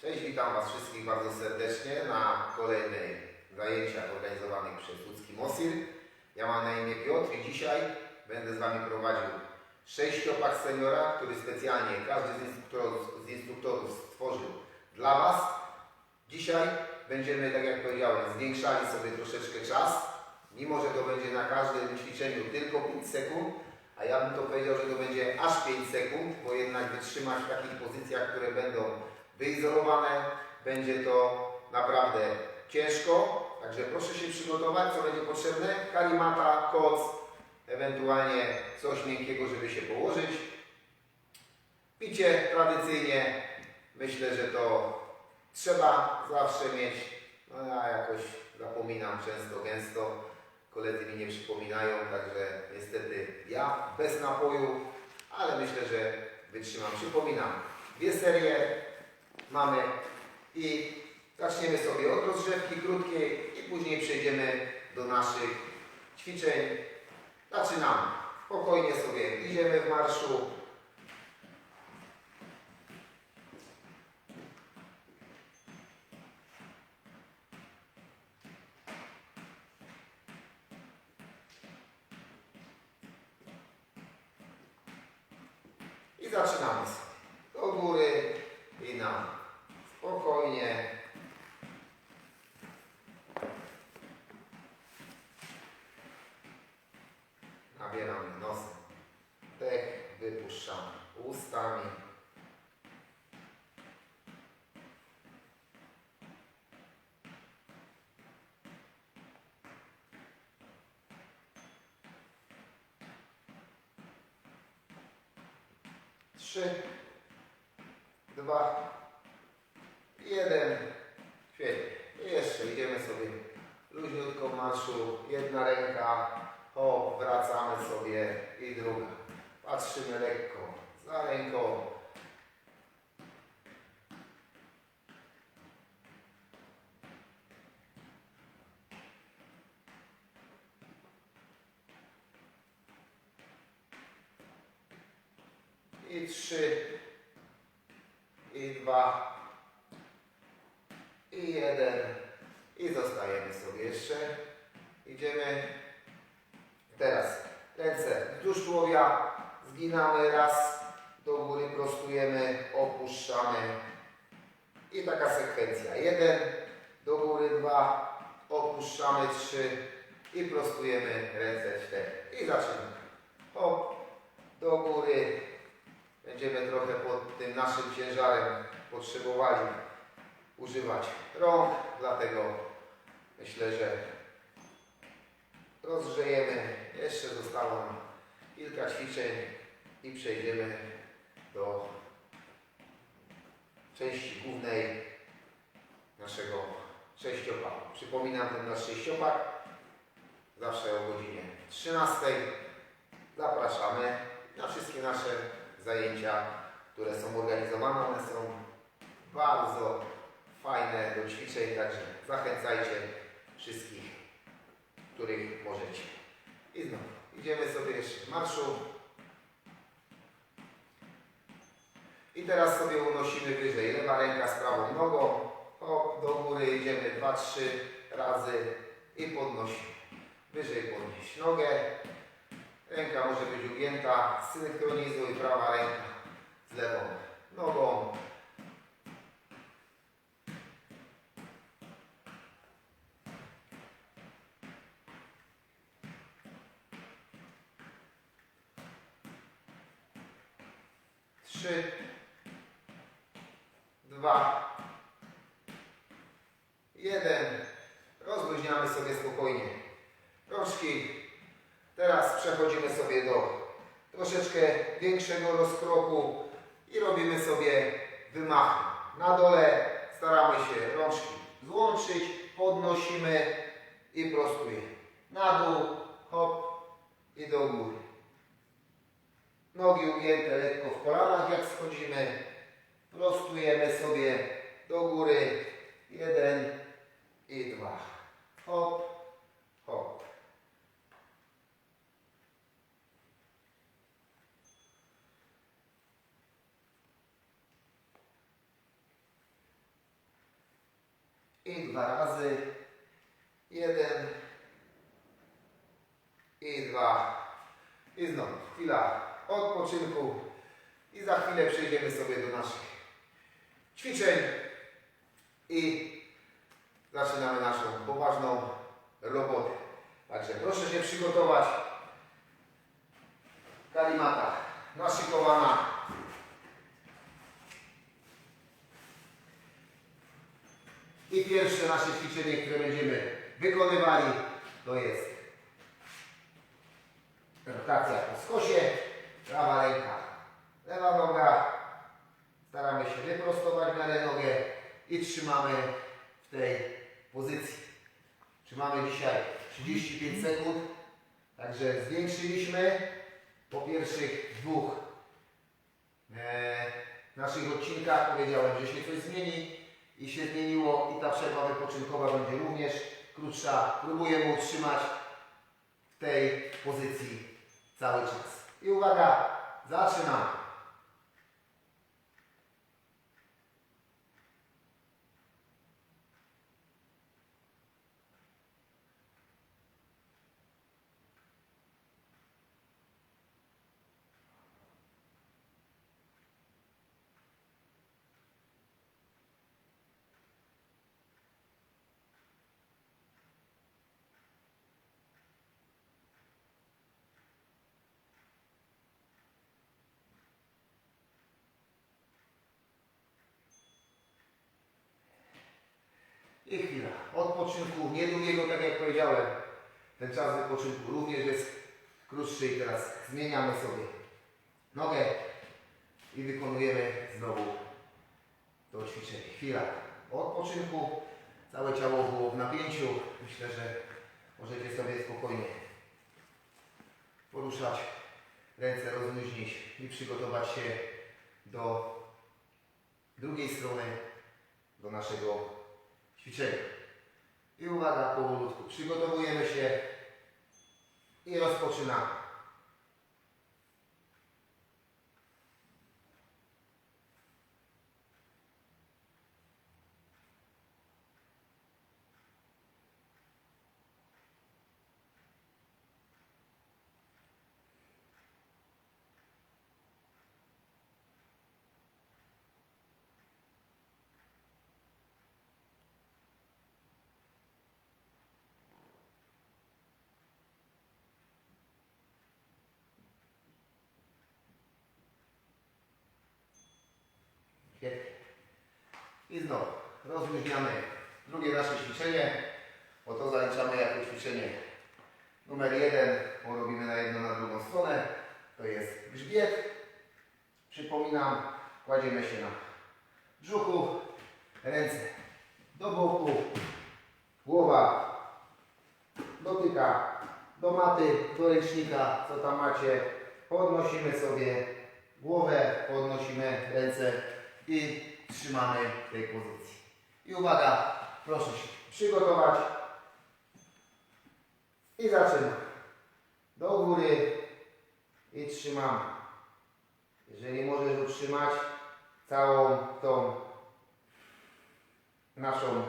Cześć, witam Was wszystkich bardzo serdecznie na kolejnej zajęciach organizowanych przez Łódzki Mosir. Ja mam na imię Piotr i dzisiaj będę z Wami prowadził sześciopak seniora, który specjalnie każdy z instruktorów, z instruktorów stworzył dla Was. Dzisiaj będziemy, tak jak powiedziałem, zwiększali sobie troszeczkę czas, mimo że to będzie na każdym ćwiczeniu tylko 5 sekund, a ja bym to powiedział, że to będzie aż 5 sekund, bo jednak wytrzymać w takich pozycjach, które będą wyizolowane, będzie to naprawdę ciężko. Także proszę się przygotować, co będzie potrzebne. Kalimata, koc, ewentualnie coś miękkiego, żeby się położyć. Picie tradycyjnie, myślę, że to trzeba zawsze mieć. No ja jakoś zapominam często, gęsto. Koledzy mi nie przypominają, także niestety ja bez napoju, ale myślę, że wytrzymam. Przypominam, dwie serie mamy i zaczniemy sobie od rozgrzewki krótkiej i później przejdziemy do naszych ćwiczeń. Zaczynamy. Spokojnie sobie idziemy w marszu. I zaczynamy sobie. Do góry i na spokojnie. Nabieramy nosem. Dech wypuszczamy ustami. Trzy, dwa, jeden. Świetnie. Jeszcze idziemy sobie luźniutko w marszu. Jedna ręka. O, wracamy sobie i druga. Patrzymy lekko za ręką. I trzy. I dwa. I jeden. I zostajemy sobie jeszcze. Idziemy. Teraz ręce wzdłuż tułowia. Zginamy raz. Do góry prostujemy. Opuszczamy. I taka sekwencja. Jeden. Do góry dwa. Opuszczamy trzy. I prostujemy ręce cztery. I zaczynamy. Hop. Do góry. Będziemy trochę pod tym naszym ciężarem potrzebowali używać rąk, dlatego myślę, że rozgrzejemy. Jeszcze zostało nam kilka ćwiczeń i przejdziemy do części głównej naszego sześciopaku. Przypominam ten nasz sześciopak zawsze o godzinie 13. Zapraszamy na wszystkie nasze zajęcia, które są organizowane. One są bardzo fajne do ćwiczeń, także zachęcajcie wszystkich, których możecie. I znowu idziemy sobie jeszcze w marszu. I teraz sobie unosimy wyżej. Lewa ręka z prawą nogą. Hop, do góry idziemy 2-3 razy i podnosimy. Wyżej podnieść nogę. Ręka może być ugięta. Synchronizuj prawa ręka z lewą nogą. Trzy, dwa, jeden. Rozluźniamy sobie spokojnie rączki. Teraz przechodzimy sobie do troszeczkę większego rozkroku i robimy sobie wymachy. Na dole staramy się rączki złączyć, podnosimy i prostujemy. Na dół, hop i do góry. Nogi ugięte lekko w kolanach, jak schodzimy. Prostujemy sobie do góry. Jeden i dwa. Hop, hop. I dwa razy. Jeden. I dwa. I znowu chwila odpoczynku. I za chwilę przejdziemy sobie do naszych ćwiczeń. I zaczynamy naszą poważną robotę. Także proszę się przygotować. Kalimata naszykowana. I pierwsze nasze ćwiczenie, które będziemy wykonywali, to jest rotacja po skosie, prawa ręka, lewa noga. Staramy się wyprostować miarę nogę i trzymamy w tej pozycji. Trzymamy dzisiaj 35 sekund, także zwiększyliśmy po pierwszych dwóch e, naszych odcinkach. Powiedziałem, że się coś zmieni i się zmieniło i ta przerwa wypoczynkowa będzie również krótsza. Próbujemy utrzymać w tej pozycji cały czas. I uwaga, zaczynamy. Odpoczynku, niedługiego, tak jak powiedziałem. Ten czas wypoczynku również jest krótszy i teraz zmieniamy sobie nogę i wykonujemy znowu to ćwiczenie. Chwila odpoczynku, całe ciało było w napięciu. Myślę, że możecie sobie spokojnie poruszać, ręce rozluźnić i przygotować się do drugiej strony, do naszego ćwiczenia. I uwaga, powolutku. Przygotowujemy się i rozpoczynamy. Świetnie. I znowu rozluźniamy drugie nasze ćwiczenie, bo to zaliczamy jako ćwiczenie numer jeden, bo robimy na jedną, na drugą stronę. To jest grzbiet. Przypominam, kładziemy się na brzuchu, ręce do boku, głowa dotyka do maty, do ręcznika, co tam macie. Podnosimy sobie głowę, podnosimy ręce i trzymamy w tej pozycji. I uwaga, proszę się przygotować i zaczynamy. Do góry i trzymamy. Jeżeli możesz utrzymać całą tą naszą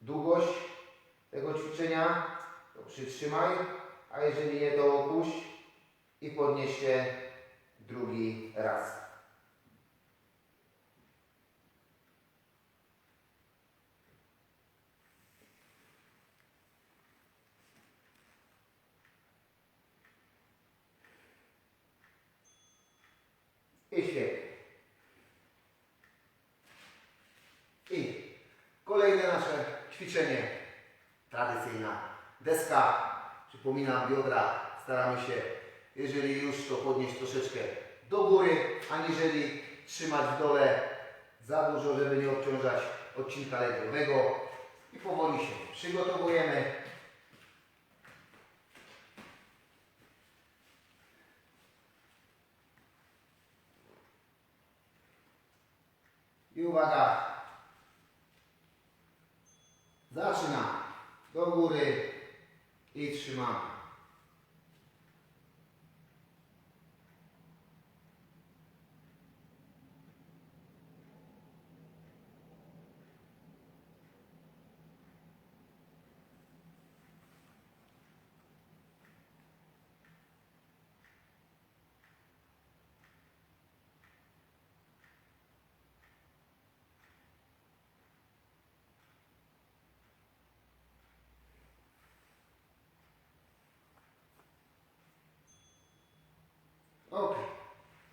długość tego ćwiczenia, to przytrzymaj, a jeżeli nie, to opuść i podnieś się drugi raz. I świetnie. I kolejne nasze ćwiczenie. Tradycyjna deska. Przypominam biodra. Staramy się, jeżeli już, to podnieść troszeczkę do góry, aniżeli trzymać w dole za dużo, żeby nie obciążać odcinka lędźwiowego. I powoli się przygotowujemy. I uwaga. Zaczynamy. Do góry i trzymamy.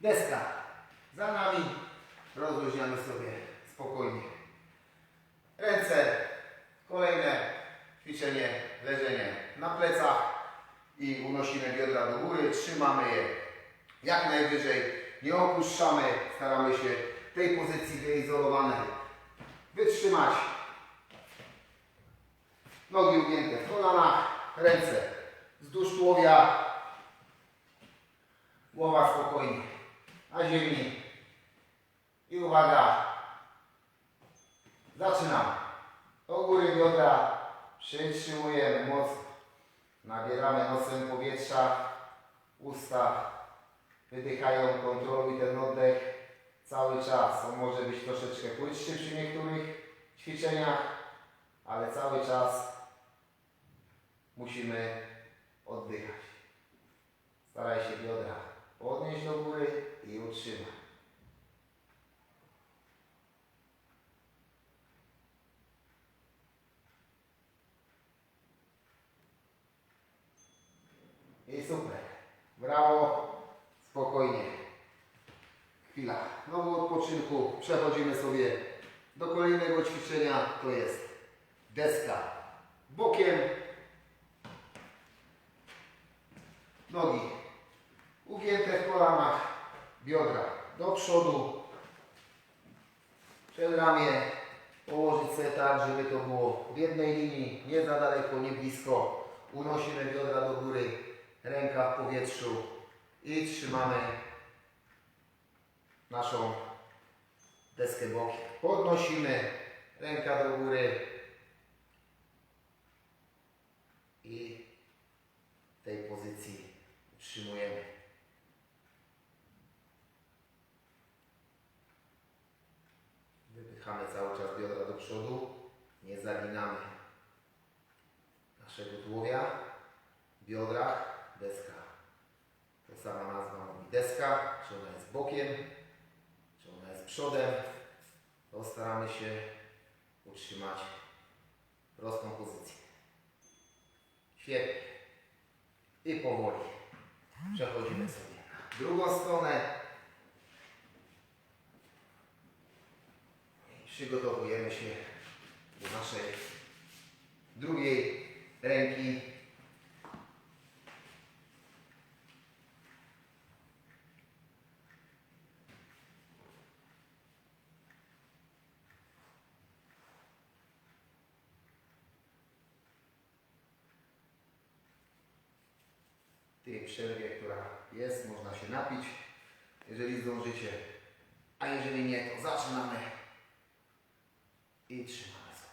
Deska. Za nami. Rozluźniamy sobie spokojnie. Ręce. Kolejne ćwiczenie, leżenie na plecach i unosimy biodra do góry. Trzymamy je jak najwyżej. Nie opuszczamy. Staramy się tej pozycji wyizolowanej wytrzymać. Nogi ugięte w kolanach, ręce wzdłuż tułowia, głowa spokojnie na ziemi. I uwaga, zaczynamy. Do góry biodra, przytrzymujemy mocno. Nabieramy nosem powietrza, usta wydychają, kontroluj ten oddech cały czas. On może być troszeczkę płytszy przy niektórych ćwiczeniach, ale cały czas musimy oddychać. Staraj się biodra podnieść do góry i utrzymaj. I super. Brawo. Spokojnie. Chwila. Znowu odpoczynku. Przechodzimy sobie do kolejnego ćwiczenia. To jest deska. Bokiem. Nogi ugięte w kolanach. Biodra do przodu. Przed ramię położyć sobie tak, żeby to było w jednej linii. Nie za daleko, nie blisko. Unosimy biodra do góry. Ręka w powietrzu. I trzymamy naszą deskę bokiem. Podnosimy ręka do góry i w tej pozycji utrzymujemy. Wypychamy cały czas biodra do przodu, nie zaginamy naszego tułowia, biodrach, deska. To sama nazwa mówi deska, czy ona jest bokiem, czy ona jest przodem, to staramy się utrzymać prostą pozycję. Świetnie. I powoli przechodzimy sobie na drugą stronę. I przygotowujemy się do naszej drugiej ręki. tej przerwie, która jest, można się napić, jeżeli zdążycie. A jeżeli nie, to zaczynamy i trzymamy sobie.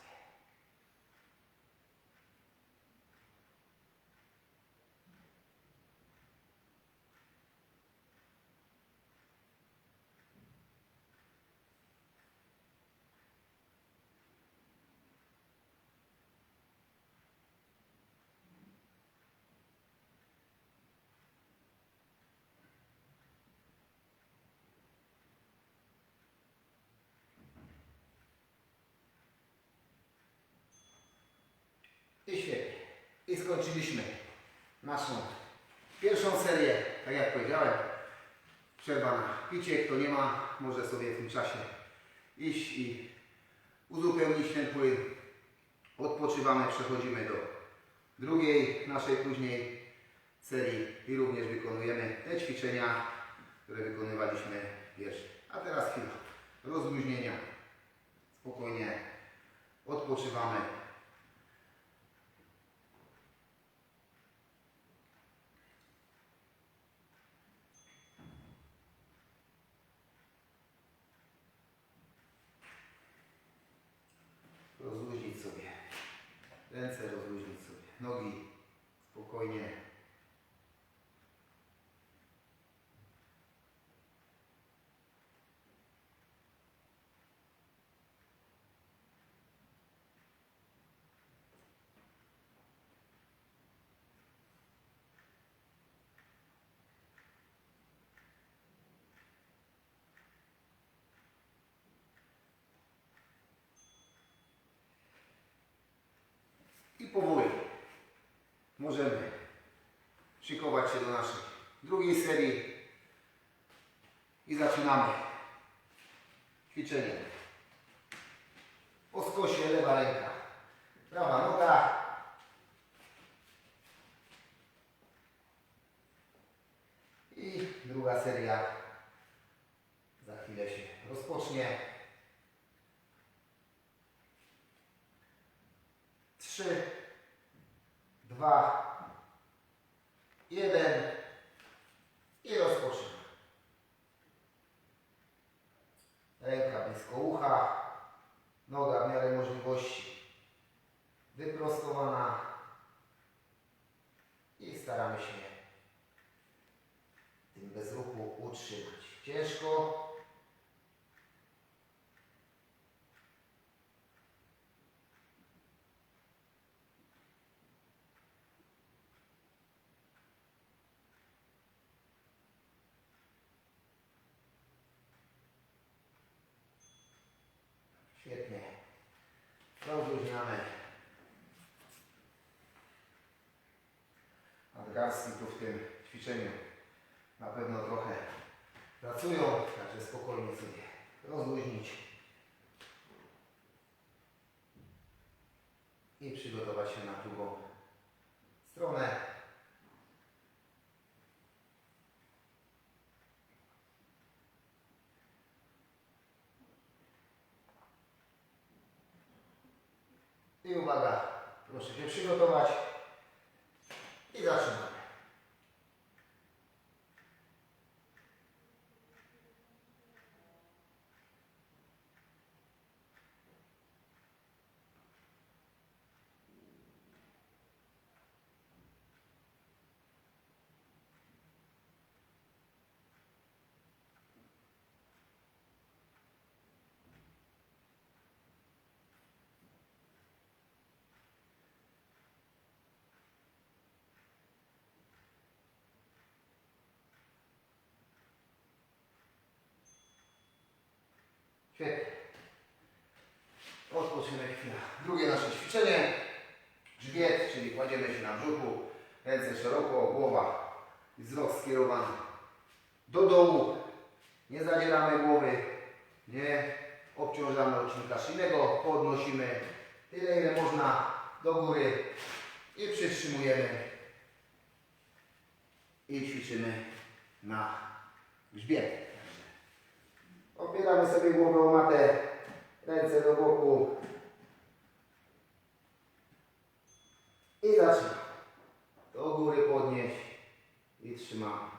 I świetnie. I skończyliśmy naszą pierwszą serię. Tak jak powiedziałem, przerwa na picie. Kto nie ma, może sobie w tym czasie iść i uzupełnić ten płyn. Odpoczywamy, przechodzimy do drugiej naszej później serii i również wykonujemy te ćwiczenia, które wykonywaliśmy pierwsze. A teraz chwila rozluźnienia. Spokojnie odpoczywamy. rozluźnić sobie ręce, rozluźnić sobie nogi, spokojnie. I powoli możemy szykować się do naszej drugiej serii. I zaczynamy. Ćwiczenie. Po skosie lewa ręka. Prawa noga. I druga seria za chwilę się rozpocznie. Trzy, dwa, jeden i rozpoczynamy. Ręka blisko ucha, noga w miarę możliwości wyprostowana i staramy się tym bez ruchu utrzymać. Ciężko. Świetnie. Rozluźniamy. Nadgarstki tu w tym ćwiczeniu na pewno trochę pracują, także spokojnie sobie rozluźnić i przygotować się na drugą stronę. I uwaga, proszę się przygotować i zaczynamy. Świetnie. Odpoczynę chwilę. Drugie nasze ćwiczenie. Grzbiet, czyli kładziemy się na brzuchu, ręce szeroko, głowa i wzrok skierowany do dołu. Nie zadzieramy głowy, nie obciążamy odcinka szyjnego, podnosimy tyle ile można do góry i przytrzymujemy i ćwiczymy na grzbiet. Opieramy sobie głowę o matę, ręce do boku i zaczynamy. Do góry podnieść i trzymamy.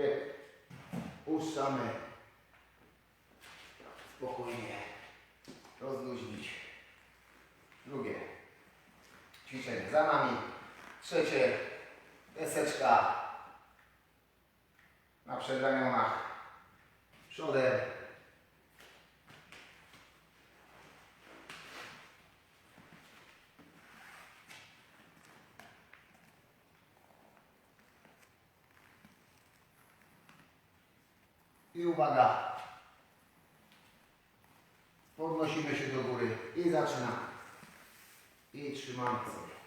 Świetnie. Puszczamy. Spokojnie. Rozluźnić. Drugie. Ćwiczenie za nami. Trzecie. Deseczka. Na przedramionach. Przodem. I uwaga. Podnosimy się do góry i zaczynamy. I trzymamy sobie.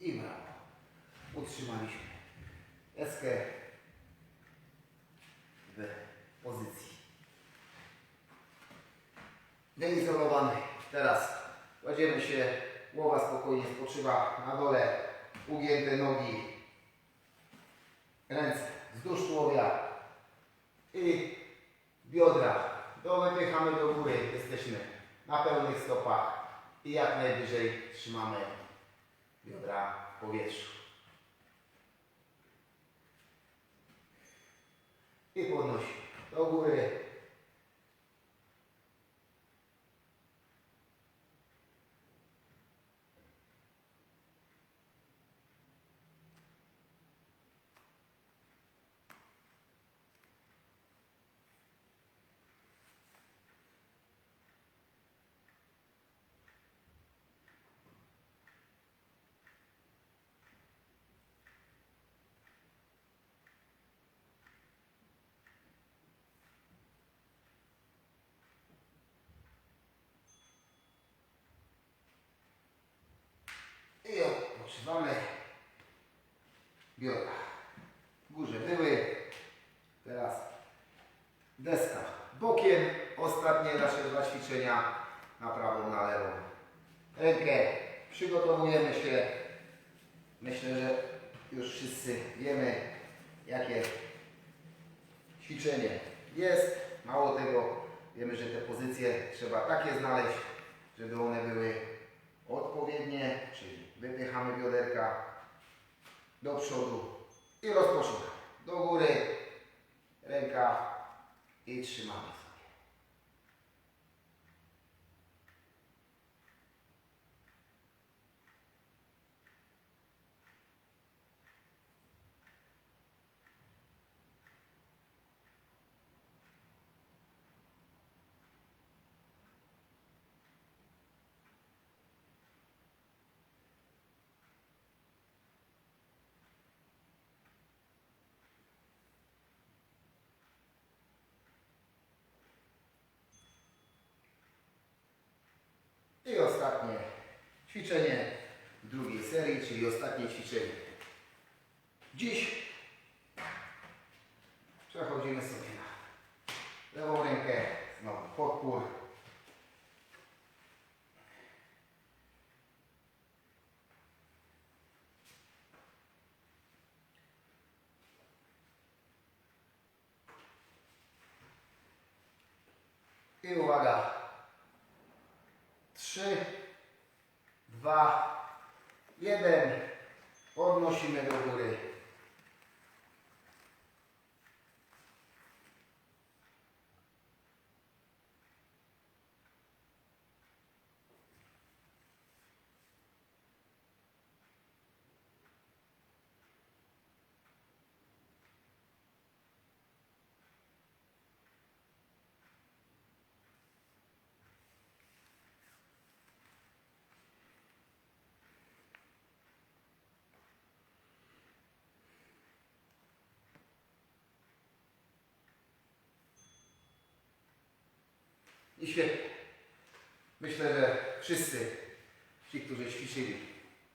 I brawo. Utrzymaliśmy eskę w pozycji. Wyizolowany. Teraz kładziemy się, głowa spokojnie spoczywa na dole, ugięte nogi, ręce wzdłuż tułowia i biodra. To wypychamy do góry, jesteśmy na pełnych stopach i jak najwyżej trzymamy biodra w powietrzu. I podnosimy do góry. I odpoczywamy. Biodra. W górze były. Teraz deska bokiem. Ostatnie nasze dwa ćwiczenia na prawą, na lewą. Rękę przygotowujemy się. Myślę, że już wszyscy wiemy, jakie ćwiczenie jest. Mało tego, wiemy, że te pozycje trzeba takie znaleźć, żeby one były odpowiednie, czyli wypychamy bioderka do przodu i rozpoczynamy. Do góry, ręka i trzymamy sobie. I ostatnie ćwiczenie drugiej serii, czyli ostatnie ćwiczenie. Dziś przechodzimy sobie na lewą rękę, znowu podpór. I uwaga, Trzy, dwa, jeden. Podnosimy do góry. I świetnie. Myślę, że wszyscy ci, którzy ćwiczyli,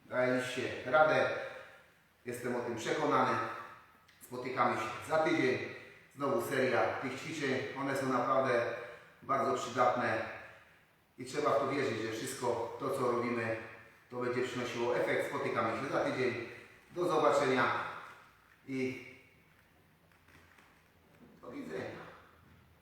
daliście radę. Jestem o tym przekonany. Spotykamy się za tydzień. Znowu seria tych ćwiczeń. One są naprawdę bardzo przydatne i trzeba w to wierzyć, że wszystko to, co robimy, to będzie przynosiło efekt. Spotykamy się za tydzień. Do zobaczenia i